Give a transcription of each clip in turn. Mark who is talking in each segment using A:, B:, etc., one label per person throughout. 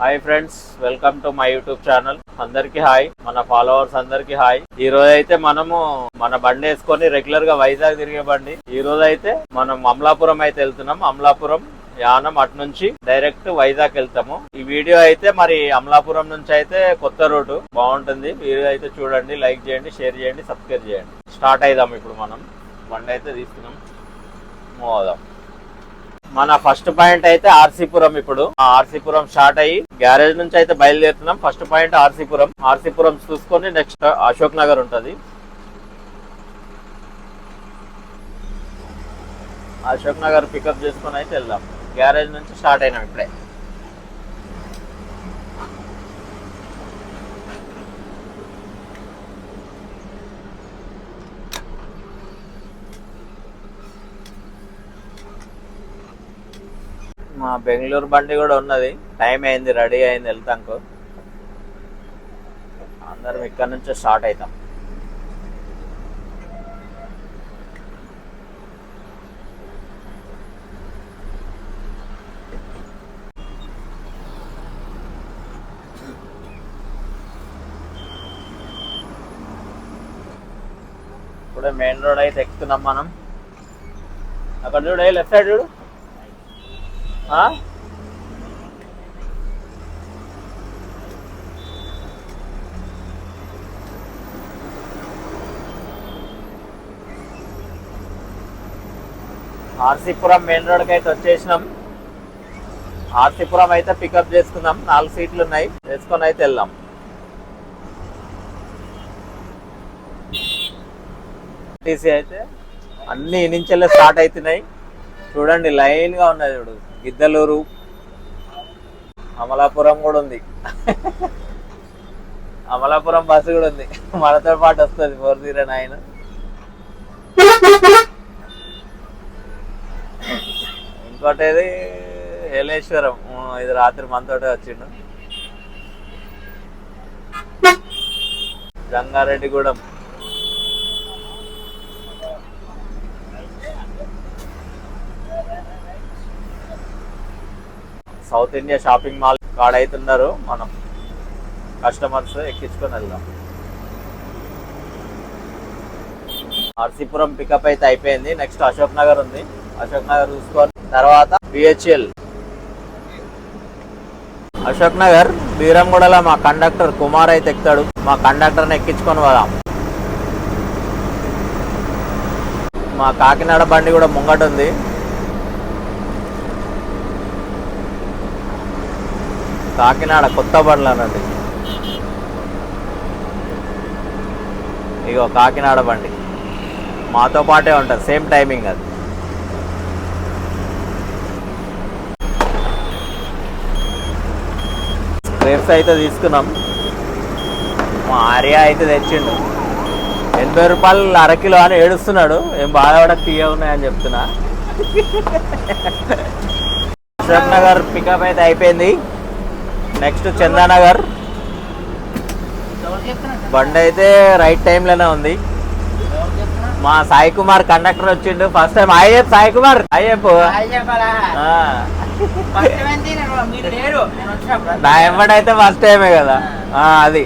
A: hi friends welcome to my YouTube channel అందరికి hi మన followers అందరికి హాయ్ ఈ రోజు అయితే మనము మన బండి వేసుకొని రెగ్యులర్ గా వైజాగ్ తిరిగే బండి ఈ రోజు అయితే మనం అమలాపురం అయితే వెళ్తున్నాం అమలాపురం యానం అటు నుంచి డైరెక్ట్ వైజాగ్ వెళ్తాము ఈ వీడియో అయితే మరి అమలాపురం నుంచి అయితే కొత్త రూటు బాగుంటుంది మీరు అయితే చూడండి లైక్ చేయండి షేర్ చేయండి సబ్స్క్రైబ్ చేయండి స్టార్ట్ అవుదాం ఇప్పుడు మనం బండి అయితే తీసుకున్నాం మోదాం మన ఫస్ట్ పాయింట్ అయితే ఆర్సీపురం ఇప్పుడు ఆర్సీపురం స్టార్ట్ అయ్యి గ్యారేజ్ నుంచి అయితే బయలుదేరుతున్నాం ఫస్ట్ పాయింట్ ఆర్సీపురం ఆర్సీపురం చూసుకొని నెక్స్ట్ అశోక్ నగర్ ఉంటుంది అశోక్ నగర్ పికప్ చేసుకొని అయితే వెళ్దాం గ్యారేజ్ నుంచి స్టార్ట్ అయినాం ఇప్పుడే మా బెంగళూరు బండి కూడా ఉన్నది టైం అయింది రెడీ అయింది వెళ్తాంకు అందరం ఇక్కడ నుంచి స్టార్ట్ అవుతాం ఇప్పుడే మెయిన్ రోడ్ అయితే ఎక్కుతున్నాం మనం అక్కడ చూడు లెఫ్ట్ సైడ్ చూడు ఆర్సీపురం మెయిన్ రోడ్కి అయితే వచ్చేసినాం ఆర్సీపురం అయితే పికప్ చేసుకుందాం నాలుగు సీట్లు ఉన్నాయి వేసుకొని అయితే వెళ్దాం టీసీ అయితే అన్ని ఇనించెల్లే స్టార్ట్ అవుతున్నాయి చూడండి లైన్గా ఉన్నది చూడు గిద్దలూరు అమలాపురం కూడా ఉంది అమలాపురం బస్సు కూడా ఉంది మనతో పాటు వస్తుంది ఫోర్ జీరో నైన్ ఇంకోటేది హేలేశ్వరం ఇది రాత్రి మనతోటే వచ్చిండు Jangareddygudem South India shopping mall కాడైతున్నారు మనం కస్టమర్స్ ఎక్కించుకొని వెళ్దాం నర్సీపురం పికప్ అయితే అయిపోయింది నెక్స్ట్ అశోక్ నగర్ ఉంది అశోక్ నగర్ చూసుకొని తర్వాత బిహెచ్ఎల్ అశోక్ నగర్ బీరంగూడలో మా కండక్టర్ కుమార్ అయితే ఎక్కుతాడు మా కండక్టర్ని ఎక్కించుకొని వదాం మా కాకినాడ బండి కూడా ముంగట ఉంది కాకినాడ కొత్త బండ్లు అనండి ఇగో కాకినాడ బండి మాతో పాటే ఉంటుంది సేమ్ టైమింగ్ అది గ్రేప్స్ అయితే తీసుకున్నాం మా ఆర్యా అయితే తెచ్చిండు ఎనభై రూపాయలు అరకిలో అని ఏడుస్తున్నాడు ఏం బాధపడక తీయ ఉన్నాయని చెప్తున్నా అశోక్ నగర్ పికప్ అయితే అయిపోయింది నెక్స్ట్ చందానగర్ బండి అయితే రైట్ టైంలోనే ఉంది మా సాయి కుమార్ కండక్టర్ వచ్చిండు ఫస్ట్ టైం అయ్యప్ సాయి కుమార్ అయ్యప్ నా ఎవడైతే ఫస్ట్ టైమే కదా అది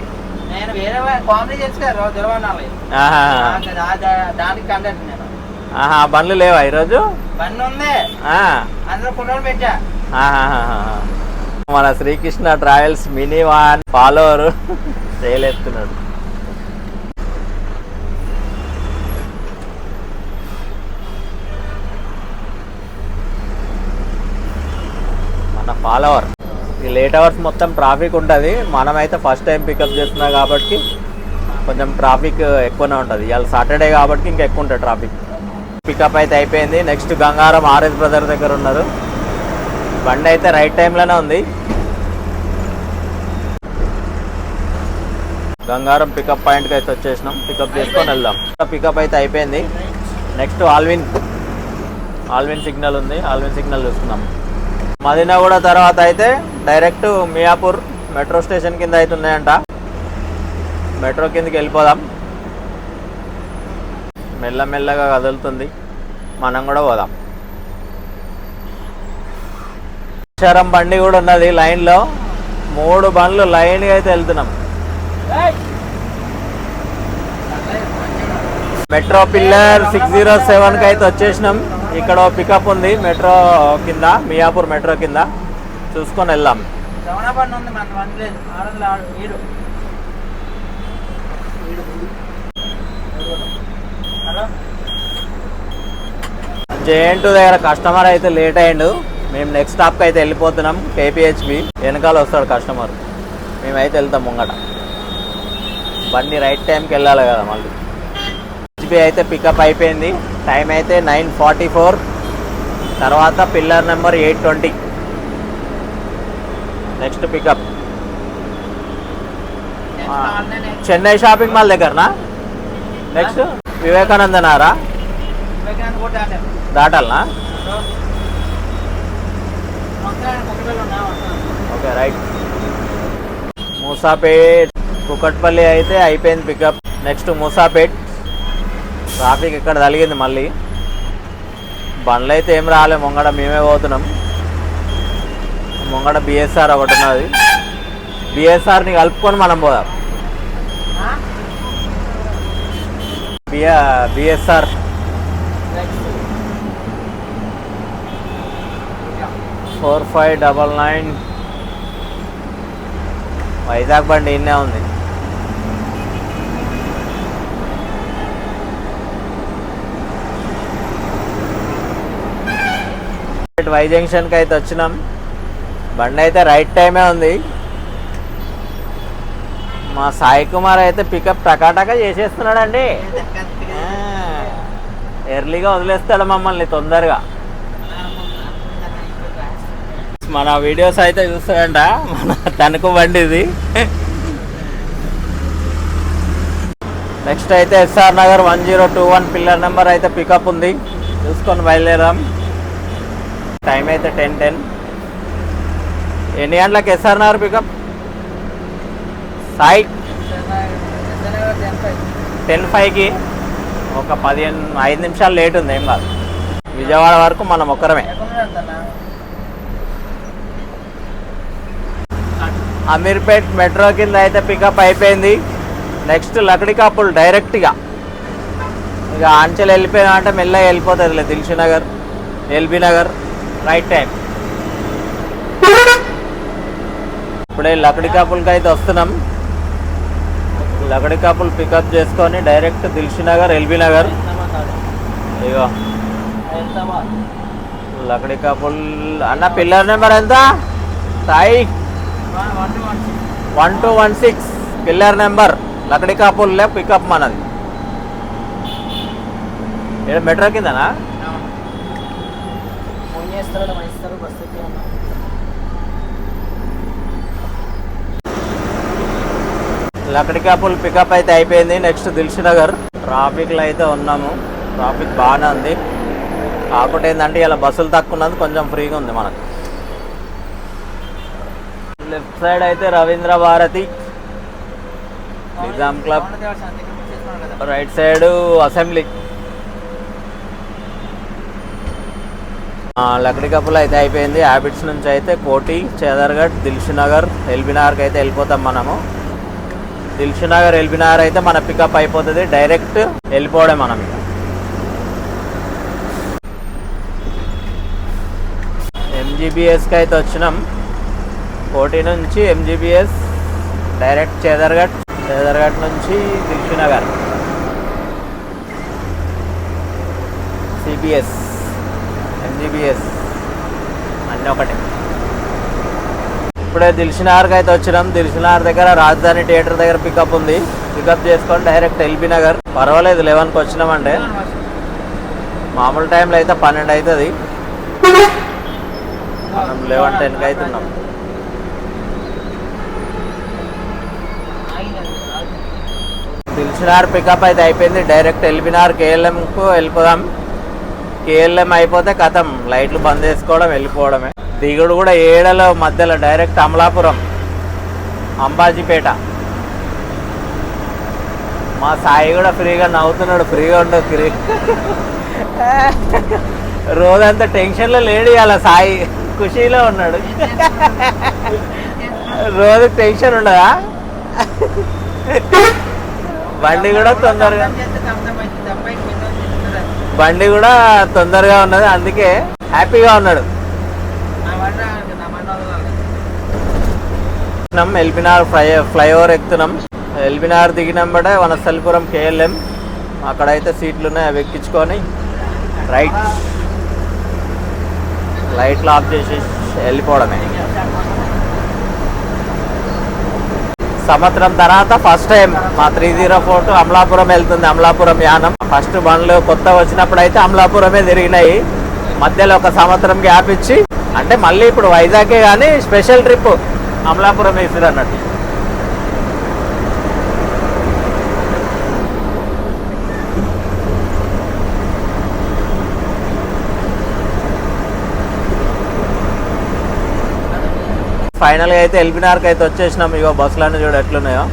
A: ఆహా బండ్లు లేవా ఈరోజు
B: ఉంది పెట్టా
A: మన Srikrishna travels mini van follower చేయలేస్తున్నాడు మన ఫాలోవర్ ఈ లేట్ అవర్స్ మొత్తం ట్రాఫిక్ ఉంటుంది మనమైతే ఫస్ట్ టైం పికప్ చేస్తున్నాం కాబట్టి కొంచెం ట్రాఫిక్ ఎక్కువనే ఉంటుంది ఇవాళ సాటర్డే కాబట్టి ఇంకా ఎక్కువ ఉంటుంది ట్రాఫిక్ పికప్ అయితే అయిపోయింది నెక్స్ట్ గంగారం ఆర్ఎస్ బ్రదర్ దగ్గర ఉన్నారు బండి అయితే రైట్ టైంలోనే ఉంది గంగారం పికప్ పాయింట్కి అయితే వచ్చేసినాం పికప్ చేసుకొని వెళ్దాం పికప్ అయితే అయిపోయింది నెక్స్ట్ ఆల్విన్ ఆల్విన్ సిగ్నల్ ఉంది ఆల్విన్ సిగ్నల్ మదీనా కూడా తర్వాత అయితే డైరెక్ట్ మియాపూర్ మెట్రో స్టేషన్ కింద అయితే ఉన్నాయంట మెట్రో కిందకి వెళ్ళిపోదాం మెల్లమెల్లగా కదులుతుంది మనం కూడా పోదాం చరం బండి కూడా ఉన్నది లైన్లో మూడు బండ్లు లైన్గా అయితే వెళ్తున్నాం మెట్రో పిల్లర్ సిక్స్ జీరో సెవెన్కి అయితే వచ్చేసినాం ఇక్కడ పికప్ ఉంది మెట్రో కింద మియాపూర్ మెట్రో కింద చూసుకొని వెళ్దాం జేఎన్ టూ దగ్గర కస్టమర్ అయితే లేట్ అయ్యిండు మేము నెక్స్ట్ స్టాప్కి అయితే వెళ్ళిపోతున్నాం కేపిహెచ్బి వెనకాల వస్తాడు కస్టమర్ మేమైతే వెళ్తాం ముంగట బండి రైట్ టైంకి వెళ్ళాలి కదా మళ్ళీ హెచ్బి అయితే పికప్ అయిపోయింది టైం అయితే నైన్ ఫార్టీ ఫోర్ తర్వాత pillar number eight twenty next pickup Chennai shopping mall దగ్గరనా నెక్స్ట్ వివేకానందనారా దాటాలనా ఓకే రైట్ మూసాపేట్ కుకట్పల్లి అయితే అయిపోయింది పికప్ నెక్స్ట్ మూసాపేట్ ట్రాఫిక్ ఇక్కడ తలిగింది మళ్ళీ బండ్లు అయితే ఏం రాలే ముంగడ మేమే పోతున్నాం ముంగడ బిఎస్ఆర్ ఒకటి ఉన్నది బిఎస్ఆర్ని కలుపుకొని మనం పోదాం BSR four five double nine Vizag బండి ఇన్నే ఉంది వై జంక్షన్కి అయితే వచ్చినాం బండి అయితే రైట్ టైమే ఉంది మా సాయి కుమార్ అయితే పికప్ టకాటకా చేసేస్తున్నాడండి ఎర్లీగా వదిలేస్తాడు మమ్మల్ని తొందరగా మన వీడియోస్ అయితే చూస్తాడంట మన తణుకు ఇది నెక్స్ట్ అయితే SR Nagar one zero two one pillar number అయితే పికప్ ఉంది చూసుకొని బయలుదేరాం టైం అయితే టెన్ టెన్ ఎన్ని గంటలకు SR Nagar pickup Sai ten ఫైవ్కి ఒక పదిహేను ఐదు నిమిషాలు లేట్ ఉంది ఏం కాదు విజయవాడ వరకు మనం ఒక్కరమే అమీర్పేట్ మెట్రో కింద అయితే పికప్ అయిపోయింది నెక్స్ట్ లకడికాపుల్ డైరెక్ట్గా ఇక ఆంచెలు వెళ్ళిపోయినా అంటే మెల్లగా వెళ్ళిపోతుంది Dilsukhnagar LB Nagar right time ఇప్పుడే లకడికాపుల్కి అయితే వస్తున్నాం లకడికాపుల్ పికప్ చేసుకొని direct Dilsukhnagar LB Nagar ఇగో లకడికాపుల్ అన్న పిల్లర్ నెంబర్ ఎంత Sai one two one six pillar number లకడికాపుల్లే పికప్ మనది ఇక్కడ మెట్రో కిందనా లకడికాపుల్ పికప్ అయితే అయిపోయింది నెక్స్ట్ దిల్షునగర్ ట్రాఫిక్లో అయితే ఉన్నాము ట్రాఫిక్ బాగానే ఉంది కాకుండా ఏంటంటే ఇలా బస్సులు తక్కువ ఉన్నది కొంచెం ఫ్రీగా ఉంది మనకు లెఫ్ట్ సైడ్ అయితే Ravindra Bharathi Nizam club right side assembly Lakdikapul అయితే అయిపోయింది హ్యాబిట్స్ నుంచి అయితే కోటి చేదర్గఢ్ దిల్షు నగర్ అయితే వెళ్ళిపోతాం మనము దిల్షు నగర్ అయితే మన పికప్ అయిపోతుంది డైరెక్ట్ వెళ్ళిపోవడం మనం ఎంజీబీఎస్కి అయితే వచ్చినాం కోటి నుంచి ఎంజీబీఎస్ డైరెక్ట్ చేదర్ఘట్ చేదర్ఘట్ నుంచి దిల్షునగర్ సిబిఎస్ ఎంజీబీఎస్ అన్నీ ఒకటి ఇప్పుడే దిల్షునగర్కి అయితే వచ్చినాం దిల్షునగర్ దగ్గర రాజధాని థియేటర్ దగ్గర పికప్ ఉంది పికప్ చేసుకొని డైరెక్ట్ ఎల్బీ నగర్ పర్వాలేదు లెవెన్కి వచ్చినామంటే మామూలు టైంలో అయితే పన్నెండు అవుతుంది మనం లెవెన్ టెన్కి అవుతున్నాం ఎల్బినార్ పికప్ అయితే అయిపోయింది డైరెక్ట్ ఎల్బినార్ కేఎల్ఎంకు వెళ్ళిపోదాం కేఎల్ఎం అయిపోతే కథం లైట్లు బంద్ చేసుకోవడం వెళ్ళిపోవడమే దిగుడు కూడా ఏడలో మధ్యలో డైరెక్ట్ అమలాపురం అంబాజీపేట మా సాయి కూడా ఫ్రీగా నవ్వుతున్నాడు ఫ్రీగా ఉండవు ఫ్రీ రోజంతా టెన్షన్లో లేడు అలా సాయి ఖుషీలో ఉన్నాడు రోజు టెన్షన్ ఉండదా బండి కూడా తొందరగా బండి కూడా తొందరగా ఉన్నది అందుకే హ్యాపీగా ఉన్నాడు ఎల్బినార్ ఫ్లై ఫ్లైఓవర్ ఎక్కుతున్నాం ఎల్బినార్ దిగినాం బట వనస్థలిపురం కేఎల్ఎం అక్కడైతే సీట్లు ఉన్నాయి అవి ఎక్కించుకొని రైట్ లైట్లు ఆఫ్ చేసి వెళ్ళిపోవడమే సంవత్సరం తర్వాత ఫస్ట్ టైం మా three zero four two Amalapuram వెళ్తుంది అమలాపురం యానం ఫస్ట్ బండ్లు కొత్త వచ్చినప్పుడు అయితే అమలాపురమే తిరిగినాయి మధ్యలో ఒక సంవత్సరం గ్యాప్ ఇచ్చి అంటే మళ్ళీ ఇప్పుడు వైజాగ్ కానీ స్పెషల్ ట్రిప్ అమలాపురం వేసిరు అన్నట్టు ఫైనల్గా అయితే ఎల్బినార్కి అయితే వచ్చేసినాం ఇగో బస్సులన్నీ చూడ ఎట్లున్నాయో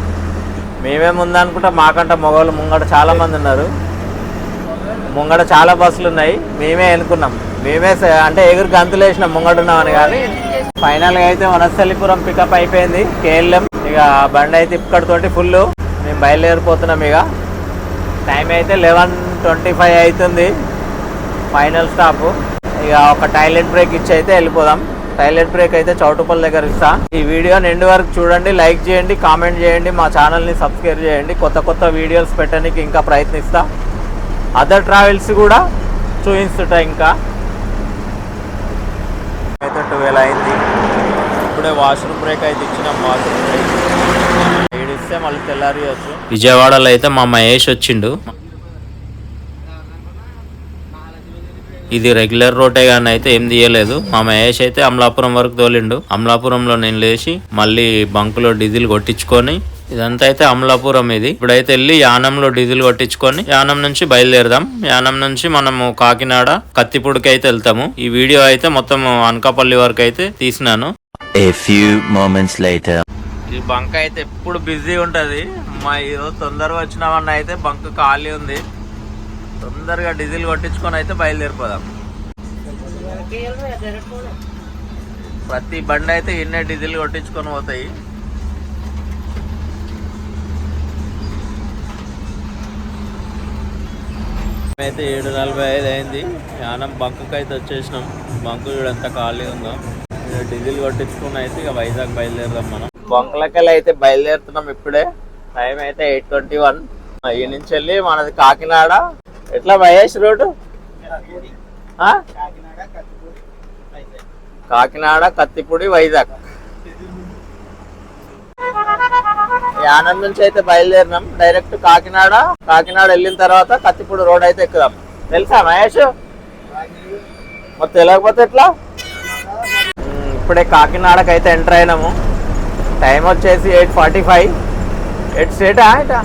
A: మేమేముందనుకుంటే మాకంటే మొగవాళ్ళు ముంగట చాలామంది ఉన్నారు ముంగట చాలా బస్సులు ఉన్నాయి మేమే అనుకున్నాం మేమే అంటే ఎగురు గంతులు వేసినాం ముంగడున్నామని కానీ ఫైనల్గా అయితే వనస్థలిపురం పికప్ అయిపోయింది కేఎల్ఎం ఇక బండి అయితే ఇక్కడితోటి ఫుల్ మేము బయలుదేరిపోతున్నాం ఇక టైం అయితే లెవెన్ ట్వంటీ ఫైవ్ అవుతుంది ఫైనల్ స్టాప్ ఇక ఒక టాయిలెట్ బ్రేక్ ఇచ్చి అయితే వెళ్ళిపోదాం టైలెట్ బ్రేక్ అయితే చౌటుపల్ దగ్గర ఇస్తా ఈ వీడియో నిండు వరకు చూడండి లైక్ చేయండి కామెంట్ చేయండి మా ఛానల్ని సబ్స్క్రైబ్ చేయండి కొత్త కొత్త వీడియోస్ పెట్టడానికి ఇంకా ప్రయత్నిస్తా అదర్ ట్రావెల్స్ కూడా చూపిస్తుంటా ఇంకా అయితే అయింది ఇప్పుడే వాష్రూమ్ బ్రేక్ అయితే ఇచ్చినాం వాష్రూమ్ బ్రేక్ ఏడిస్తే మళ్ళీ తెల్లారి విజయవాడలో అయితే మా మహేష్ వచ్చిండు ఇది రెగ్యులర్ రోటే కానీ అయితే ఏం తీయలేదు మా మహేష్ అయితే అమలాపురం వరకు తోలిండు అమలాపురంలో నేను లేచి మళ్ళీ బంకులో డీజిల్ కొట్టించుకొని ఇదంతా అయితే అమలాపురం ఇది ఇప్పుడైతే వెళ్ళి యానంలో డీజిల్ కొట్టించుకొని యానం నుంచి బయలుదేరదాం యానం నుంచి మనము కాకినాడ కత్తిపూడికి అయితే వెళ్తాము ఈ వీడియో అయితే మొత్తం అనకాపల్లి వరకు అయితే తీసినాను ఈ బంక్ అయితే ఎప్పుడు బిజీ ఉంటది మా ఈరోజు తొందరగా వచ్చినామన్నా అయితే బంక్ ఖాళీ ఉంది తొందరగా డీజిల్ కొట్టించుకొని అయితే బయలుదేరిపోదాం ప్రతి బండి అయితే ఎన్నే డీజిల్ కొట్టించుకొని పోతాయి అయితే ఏడు నలభై ఐదు అయింది యానం బంకుకి అయితే వచ్చేసినాం బంకు చూడంతా ఖాళీ ఉందో డీజిల్ కొట్టించుకుని అయితే ఇక వైజాగ్ బయలుదేరదాం మనం బంకులకెళ్ళి అయితే బయలుదేరుతున్నాం ఇప్పుడే టైం అయితే ఎయిట్ ట్వంటీ వన్ ఈ నుంచి వెళ్ళి మనది కాకినాడ ఎట్లా మహేష్ రోడ్డు కాకినాడ కత్తిపూడి వైజాగ్ ఆనంద్ నుంచి అయితే బయలుదేరినాం డైరెక్ట్ కాకినాడ కాకినాడ వెళ్ళిన తర్వాత కత్తిపూడి రోడ్ అయితే ఎక్కుదాం తెలుసా మహేష్ మరి తెలియకపోతే ఎట్లా ఇప్పుడే కాకినాడకి అయితే ఎంటర్ అయినాము టైం వచ్చేసి ఎయిట్ ఫార్టీ ఫైవ్ ఎయిట్ స్టేటా ఇటా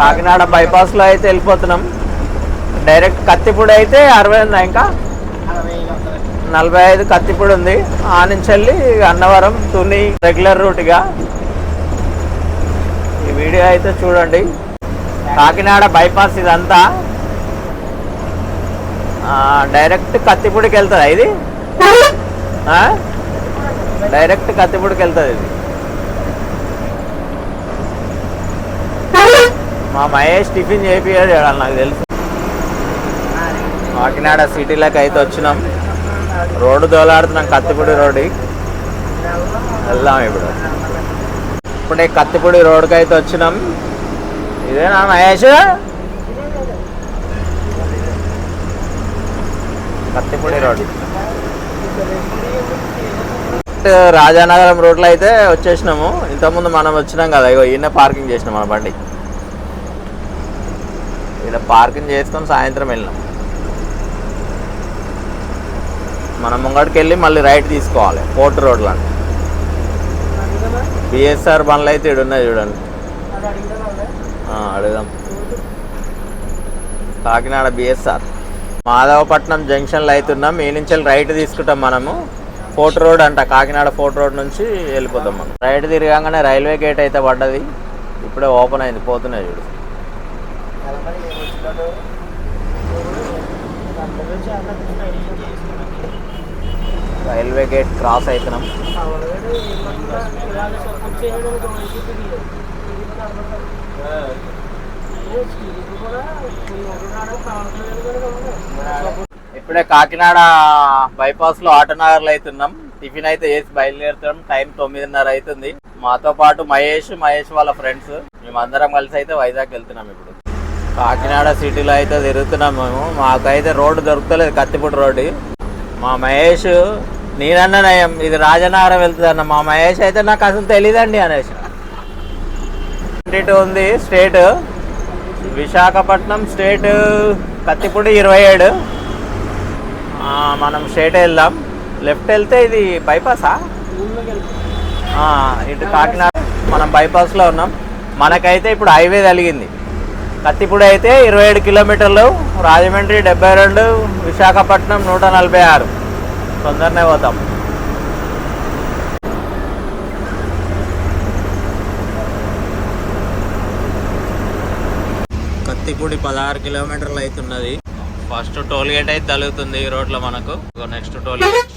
A: కాకినాడ బైపాస్ లో అయితే వెళ్ళిపోతున్నాం డైరెక్ట్ కత్తిపూడి అయితే అరవై ఉందా ఇంకా నలభై ఐదు కత్తిపూడి ఉంది ఆ నుంచి వెళ్ళి అన్నవరం తుని రెగ్యులర్ రూట్గా ఈ వీడియో అయితే చూడండి కాకినాడ బైపాస్ ఇదంతా డైరెక్ట్ కత్తిపూడికి వెళ్తుంది ఇది డైరెక్ట్ కత్తిపూడికి వెళ్తుంది ఇది మా మహేష్ టిఫిన్ ఇవాళ నాకు తెలుసు కాకినాడ సిటీలోకి అయితే వచ్చినాం రోడ్డు దోలాడుతున్నాం కత్తిపూడి రోడ్డు వెళ్దాం ఇప్పుడు ఇప్పుడు కత్తిపూడి రోడ్డుకి అయితే వచ్చినాం ఇదేనా మహేష్ కత్తిపూడి రోడ్డు రాజానగరం రోడ్లో అయితే వచ్చేసినాము ఇంతకుముందు మనం వచ్చినాం కదా ఇగో ఈయన పార్కింగ్ చేసినాం మన బండి ఇలా పార్కింగ్ చేసుకొని సాయంత్రం వెళ్ళినాం మనం ముంగడికి వెళ్ళి మళ్ళీ రైట్ తీసుకోవాలి పోర్ట్ రోడ్లు బిఎస్ఆర్ బండ్లు అయితే ఇడున్నాయి చూడండి అడుగుదాం కాకినాడ బిఎస్ఆర్ మాధవపట్నం జంక్షన్లో అయితే ఉన్నాం ఈ నుంచి రైట్ తీసుకుంటాం మనము ఫోర్ట్ రోడ్ అంట కాకినాడ ఫోర్ట్ రోడ్ నుంచి వెళ్ళిపోతాం మనం రైట్ తిరగంగానే రైల్వే గేట్ అయితే పడ్డది ఇప్పుడే ఓపెన్ అయింది పోతున్నాయి చూడు రైల్వే గేట్ క్రాస్ అవుతున్నాం ఇప్పుడే కాకినాడ బైపాస్ లో ఆటనగర్లు అవుతున్నాం టిఫిన్ అయితే వేసి బయలుదేరుతున్నాం టైం తొమ్మిదిన్నర అవుతుంది మాతో పాటు మహేష్ మహేష్ వాళ్ళ ఫ్రెండ్స్ మేమందరం కలిసి అయితే వైజాగ్ వెళ్తున్నాం ఇప్పుడు కాకినాడ సిటీలో అయితే తిరుగుతున్నాం మేము మాకైతే రోడ్డు దొరుకుతలేదు కత్తిపూడి రోడ్డు మా మహేష్ నేనన్న నయం ఇది రాజనగరం వెళ్తుందన్న మా మహేష్ అయితే నాకు అసలు తెలియదండి అనేసి ట్వంటీ ఉంది స్టేట్ విశాఖపట్నం స్టేట్ కత్తిపూడి ఇరవై ఏడు మనం స్టేట్ వెళ్దాం లెఫ్ట్ వెళ్తే ఇది బైపాసా ఇటు కాకినాడ మనం బైపాస్లో ఉన్నాం మనకైతే ఇప్పుడు హైవే కలిగింది కత్తిపూడి అయితే ఇరవై ఏడు కిలోమీటర్లు రాజమండ్రి డెబ్బై రెండు విశాఖపట్నం నూట నలభై ఆరు తొందరనే పోతాం కత్తిపూడి పదహారు కిలోమీటర్లు అవుతున్నది ఫస్ట్ టోల్ గేట్ అయితే తలుగుతుంది ఈ రోడ్ లో మనకు next toll gate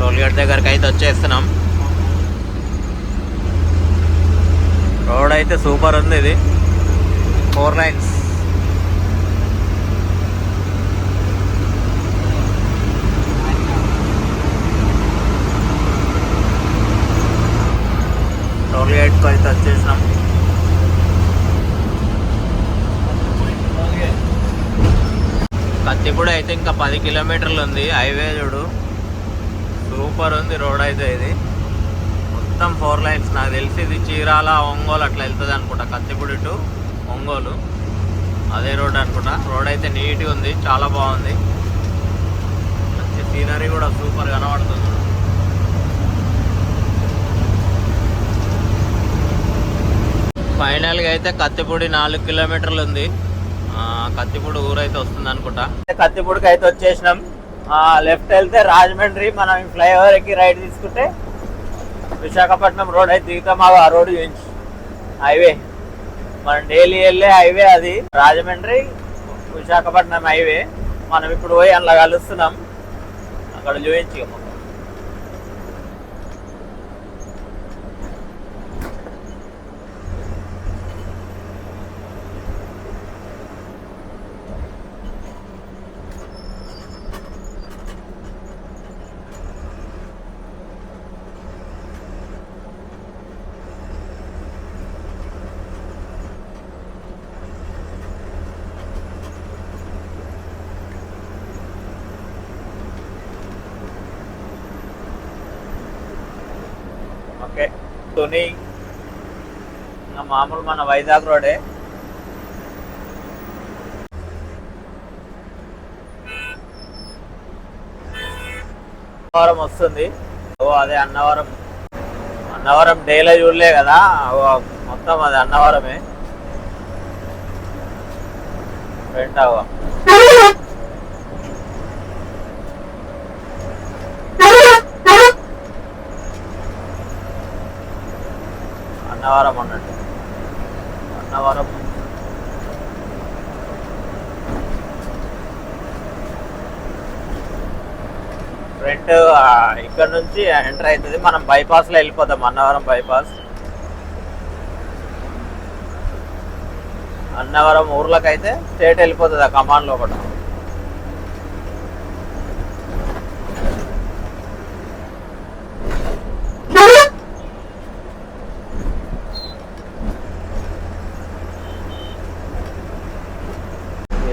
A: toll gate దగ్గరకు అయితే వచ్చేస్తున్నాం రోడ్ అయితే సూపర్ ఉంది ఇది ఫోర్ లైన్స్ టోల్ గేట్కి అయితే వచ్చేసినాం కత్తిపూడి అయితే ఇంకా పది కిలోమీటర్లు ఉంది హైవే చూడు సూపర్ ఉంది రోడ్ అయితే ఇది మొత్తం ఫోర్ లైన్స్ నాకు తెలిసి ఇది చీరాల ఒంగోలు అట్లా వెళ్తుంది అనుకుంటా కత్తిపూడి టు ఒంగోలు అదే రోడ్ అనుకుంటా రోడ్ అయితే నీట్గా ఉంది చాలా బాగుంది మంచి సీనరీ కూడా సూపర్ కనబడుతుంది ఫైనల్గా అయితే కత్తిపూడి నాలుగు కిలోమీటర్లు ఉంది కత్తిపూడి ఊరైతే వస్తుంది అనుకుంటా కత్తిపూడికి అయితే వచ్చేసినాం లెఫ్ట్ వెళ్తే రాజమండ్రి మనం ఫ్లైఓవర్కి రైట్ తీసుకుంటే విశాఖపట్నం రోడ్ అయితే దిగుతాం ఆ రోడ్ నుంచి హైవే మనం డైలీ వెళ్ళే హైవే అది రాజమండ్రి విశాఖపట్నం హైవే మనం ఇప్పుడు పోయి అందులో కలుస్తున్నాం అక్కడ చూపించి ఇప్పుడు మన వైజాగ్ రోడే అన్నవరం వస్తుంది ఓ అదే అన్నవరం అన్నవరం డేలో చూడలే కదా మొత్తం అది అన్నవరమే ఫ్రెండ్ అన్నవరం అన్నట్టు ఇక్కడ నుంచి ఎంటర్ అవుతుంది మనం బైపాస్ లో వెళ్ళిపోతాం అన్నవరం బైపాస్ అన్నవరం అయితే స్టేట్ వెళ్ళిపోతుంది ఆ కమాండ్ లో ఒకటి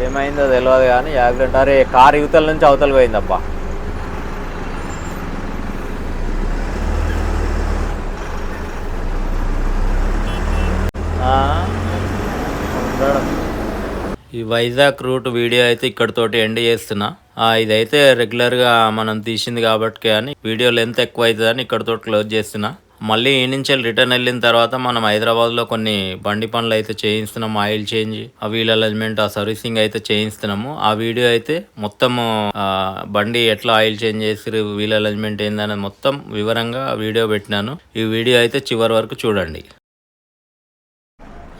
A: ఏమైందో తెలియదు కానీ యాక్సిడెంట్ అరే కార్ యువతల నుంచి అవతల పోయిందబ్బా ఈ వైజాగ్ రూట్ వీడియో అయితే ఇక్కడతోటి ఎండ్ చేస్తున్నా ఇదైతే రెగ్యులర్గా మనం తీసింది కాబట్టి అని వీడియో లెంత్ ఎక్కువ అవుతుందని ఇక్కడతో క్లోజ్ చేస్తున్నా మళ్ళీ ఈ నుంచి రిటర్న్ వెళ్ళిన తర్వాత మనం హైదరాబాద్లో కొన్ని బండి పనులు అయితే చేయిస్తున్నాం ఆయిల్ చేంజ్ ఆ వీల్ అలైన్మెంట్ ఆ సర్వీసింగ్ అయితే చేయిస్తున్నాము ఆ వీడియో అయితే మొత్తం బండి ఎట్లా ఆయిల్ చేంజ్ చేసిరు వీల్ అలైన్మెంట్ ఏందనేది మొత్తం వివరంగా వీడియో పెట్టినాను ఈ వీడియో అయితే చివరి వరకు చూడండి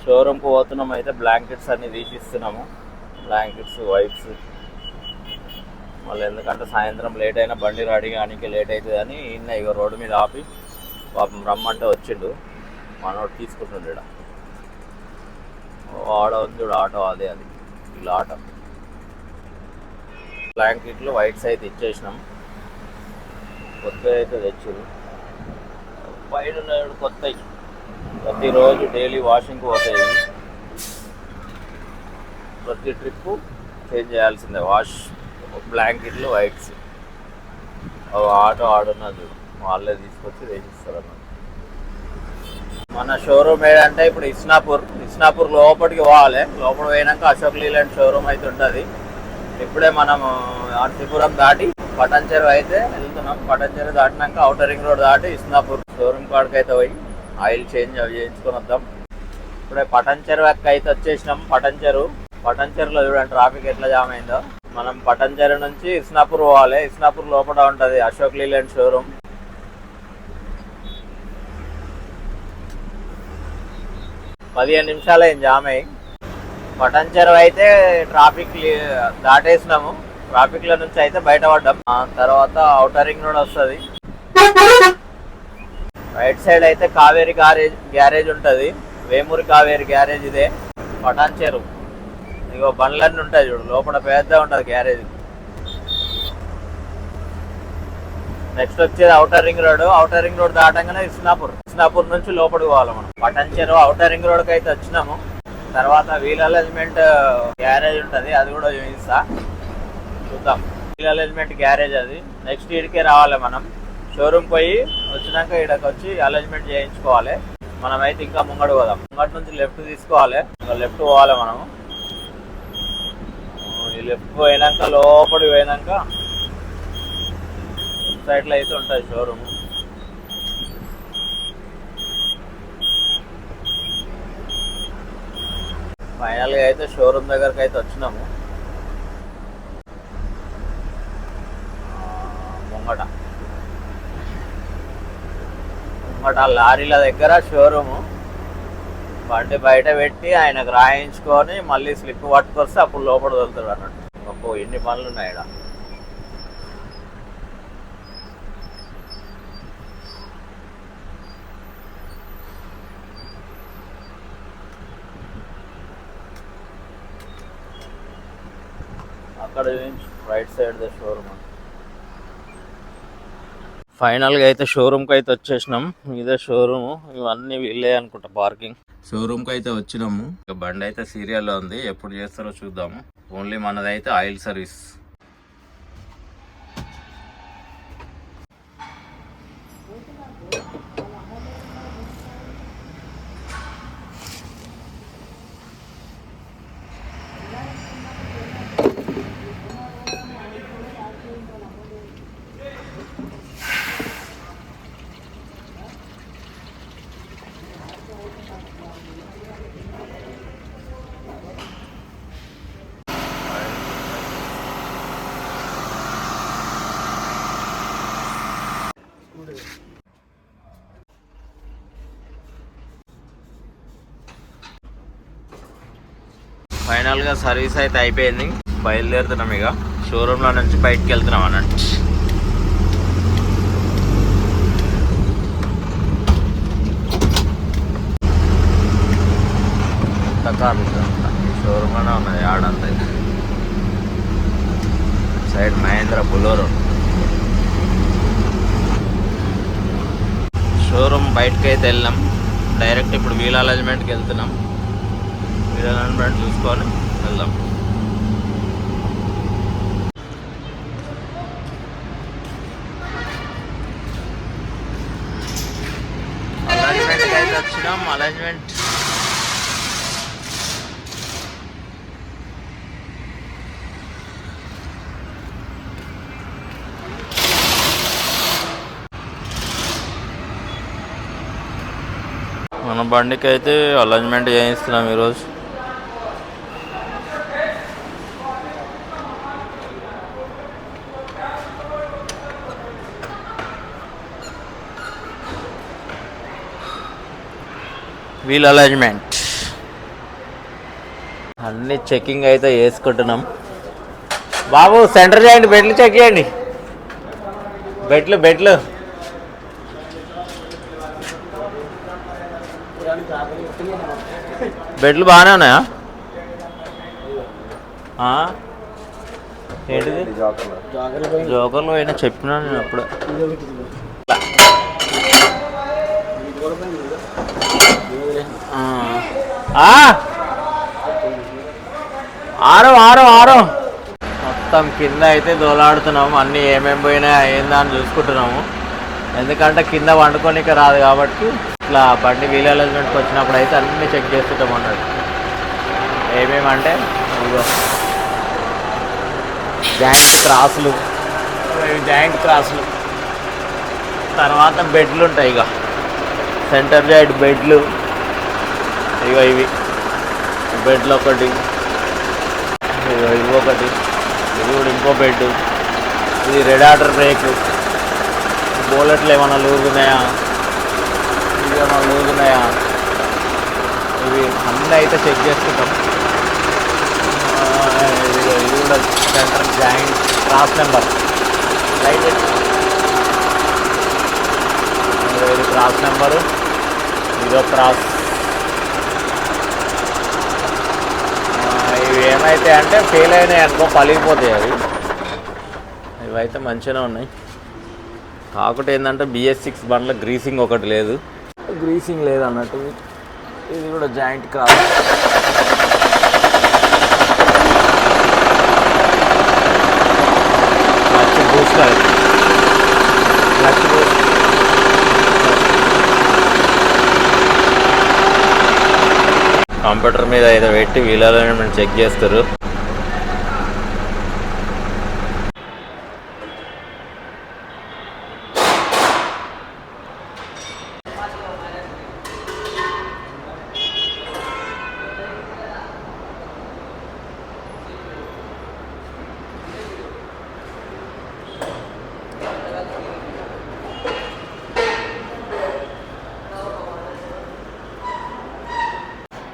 A: షోరూమ్కి పోతున్నాం అయితే బ్లాంకెట్స్ తీసి తీసిస్తున్నాము బ్లాంకెట్స్ వైప్స్ మళ్ళీ ఎందుకంటే సాయంత్రం లేట్ అయినా బండి రెడీ కానీ లేట్ అవుతుందని ఈయన ఇక రోడ్డు మీద ఆపి పాపం రమ్మంటే వచ్చిండు మనోడు తీసుకుంటుండే ఆడ చూడు ఆటో అదే అది ఇలా ఆటో బ్లాంకెట్లు వైట్స్ అయితే ఇచ్చేసినాం కొత్త అయితే తెచ్చిండు పైన కొత్త ప్రతిరోజు డైలీ వాషింగ్ పోతాయి ప్రతి ట్రిప్ చేంజ్ చేయాల్సిందే వాష్ బ్లాంకెట్లు వైట్స్ ఆటో ఆడున్నది వాళ్ళే తీసుకొచ్చి వేసిస్తారు అన్నమాట మన షోరూమ్ ఏంటంటే ఇప్పుడు ఇస్నాపూర్ ఇస్నాపూర్ లోపలికి పోవాలి లోపల పోయినాక అశోక్ లీలాండ్ షోరూమ్ అయితే ఉంటుంది ఇప్పుడే మనం అర్థిపురం దాటి పటంచెరు అయితే వెళ్తున్నాం పటంచెరు దాటినాక ఔటరింగ్ రోడ్ దాటి ఇస్నాపూర్ షోరూమ్ కాడికి అయితే పోయి ఆయిల్ చేంజ్ అవి చేయించుకొని వద్దాం ఇప్పుడే పటంచెరు వెక్క అయితే వచ్చేసినాం పటంచెరు పటంచెరులో చూడండి ట్రాఫిక్ ఎట్లా జామ్ అయిందో మనం పటంచెరు నుంచి ఇస్నాపూర్ పోవాలి ఇస్నాపూర్ లోపల ఉంటుంది అశోక్ లీలాండ్ షోరూమ్ పదిహేను నిమిషాలు అయింది జామ్ అయ్యి పటన్ చెరువు అయితే ట్రాఫిక్ దాటేసినాము ట్రాఫిక్లో నుంచి అయితే బయటపడ్డాం తర్వాత ఔటర్ రింగ్ రోడ్ వస్తుంది రైట్ సైడ్ అయితే కావేరి గ్యారేజ్ గ్యారేజ్ ఉంటుంది వేమూరి కావేరి గ్యారేజ్ ఇదే పటాన్ చెరువు ఇగో బండ్లన్నీ ఉంటాయి చూడు లోపల పెద్ద ఉంటుంది గ్యారేజ్ నెక్స్ట్ వచ్చేది outer ring road outer ring road దాటంగానే ఇస్నాపూర్ ఇస్నాపూర్ నుంచి లోపలికి పోవాలి మనం పటాన్ చెరువు ఔటర్ రింగ్ రోడ్కి అయితే వచ్చినాము తర్వాత వీల్ అలైన్మెంట్ గ్యారేజ్ ఉంటుంది అది కూడా చూపిస్తా చూద్దాం వీల్ అలైన్మెంట్ గ్యారేజ్ అది నెక్స్ట్ ఇయర్కే రావాలి మనం షోరూమ్ పోయి వచ్చినాక ఇక్కడికి వచ్చి అరేంజ్మెంట్ చేయించుకోవాలి మనమైతే ఇంకా ముంగడు పోదాం ముంగడు నుంచి లెఫ్ట్ తీసుకోవాలి లెఫ్ట్ పోవాలి మనము ఈ లెఫ్ట్ పోయినాక లోపలి పోయినాక సైడ్లో అయితే ఉంటుంది షోరూమ్ ఫైనల్గా అయితే షోరూమ్ దగ్గరకు అయితే వచ్చినాము అనమాట ఆ లారీల దగ్గర షోరూము బండి బయట పెట్టి ఆయనకు రాయించుకొని మళ్ళీ స్లిప్ పట్టుకొస్తే అప్పుడు లోపల వెళ్తాడు అన్నట్టు ఇంకొక ఎన్ని పనులు ఉన్నాయి ఇక్కడ అక్కడ రైట్ సైడ్ ద షోరూమ్ అంటే ఫైనల్గా అయితే షోరూమ్కి అయితే వచ్చేసినాం ఇదే షోరూమ్ ఇవన్నీ వీళ్ళే అనుకుంటా పార్కింగ్ షోరూమ్కి అయితే వచ్చినాము బండి అయితే సీరియల్లో ఉంది ఎప్పుడు చేస్తారో చూద్దాము ఓన్లీ మనదైతే ఆయిల్ సర్వీస్ ఫైనల్ గా సర్వీస్ అయితే అయిపోయింది బయలుదేరుతున్నాం ఇక షోరూమ్ లో నుంచి బయటకు వెళ్తున్నాం అన్నట్టు కార్లు షోరూమ్లోనే ఉన్నది ఆడంతా సైడ్ మహేంద్ర బులోరో షోరూమ్ బయటకైతే అయితే వెళ్ళాం డైరెక్ట్ ఇప్పుడు వీల్ అలైజ్మెంట్కి వెళ్తున్నాం మీరు ఎలాంటి బ్రాండ్ చూసుకోవాలి వెళ్దాం అలైన్మెంట్ అయితే మన బండికి అయితే అలైన్మెంట్ చేయిస్తున్నాం ఈరోజు వీల్ అలైన్మెంట్ అన్ని చెకింగ్ అయితే వేసుకుంటున్నాం బాబు సెంటర్ చేయండి బెడ్లు చెక్ చేయండి బెడ్లు బెడ్లు బెడ్లు బాగానే ఉన్నాయా ఏంటిది జోకర్లు అయినా చెప్పినా నేను అప్పుడు ఆరో ఆరో ఆరో మొత్తం కింద అయితే దోలాడుతున్నాము అన్నీ ఏమేమి పోయినా ఏందా అని చూసుకుంటున్నాము ఎందుకంటే కింద వండుకోనిక రాదు కాబట్టి ఇట్లా బండి వీల్ అలైన్మెంట్కి వచ్చినప్పుడు అయితే అన్ని చెక్ చేస్తుంటాం అన్నాడు ఏమేమంటే జాయింట్ క్రాసులు జాయింట్ క్రాసులు తర్వాత బెడ్లు ఉంటాయి ఇక సెంటర్ జాయింట్ బెడ్లు ఇగో ఇవి బెడ్లు ఒకటి ఇవి ఒకటి ఇది కూడా ఇంకో బెడ్ ఇది రెడ్ ఆర్డర్ బ్రేక్ బోలెట్లు ఏమైనా లూగున్నాయా ఇవి ఏమైనా లూగున్నాయా ఇవి అన్నీ అయితే చెక్ చేసుకుంటాం ఇది కూడా centre joint cross number light ఇది క్రాస్ నెంబరు ఇదో క్రాస్ ఇవి ఏమైతే అంటే ఫెయిల్ అయినాయి అనుకో పలిగిపోతాయి అవి ఇవైతే మంచిగానే ఉన్నాయి కాకుండా ఏంటంటే బిఎస్ సిక్స్ బండ్ల గ్రీసింగ్ ఒకటి లేదు గ్రీసింగ్ లేదు అన్నట్టు ఇది కూడా జాయింట్ కాదు కంప్యూటర్ మీద ఏదో పెట్టి వీల్ అలైన్మెంట్ చెక్ చేస్తారు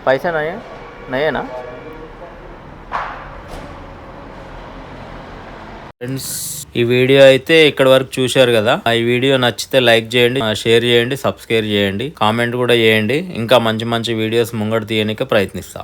A: पैसा नहीं है नहीं है ना ఫ్రెండ్స్ ఈ వీడియో అయితే ఇక్కడ వరకు చూశారు కదా ఈ వీడియో నచ్చితే లైక్ చేయండి షేర్ చేయండి సబ్స్క్రైబ్ చేయండి కామెంట్ కూడా చేయండి ఇంకా మంచి మంచి వీడియోస్ ముంగడు తీయడానికి ప్రయత్నిస్తా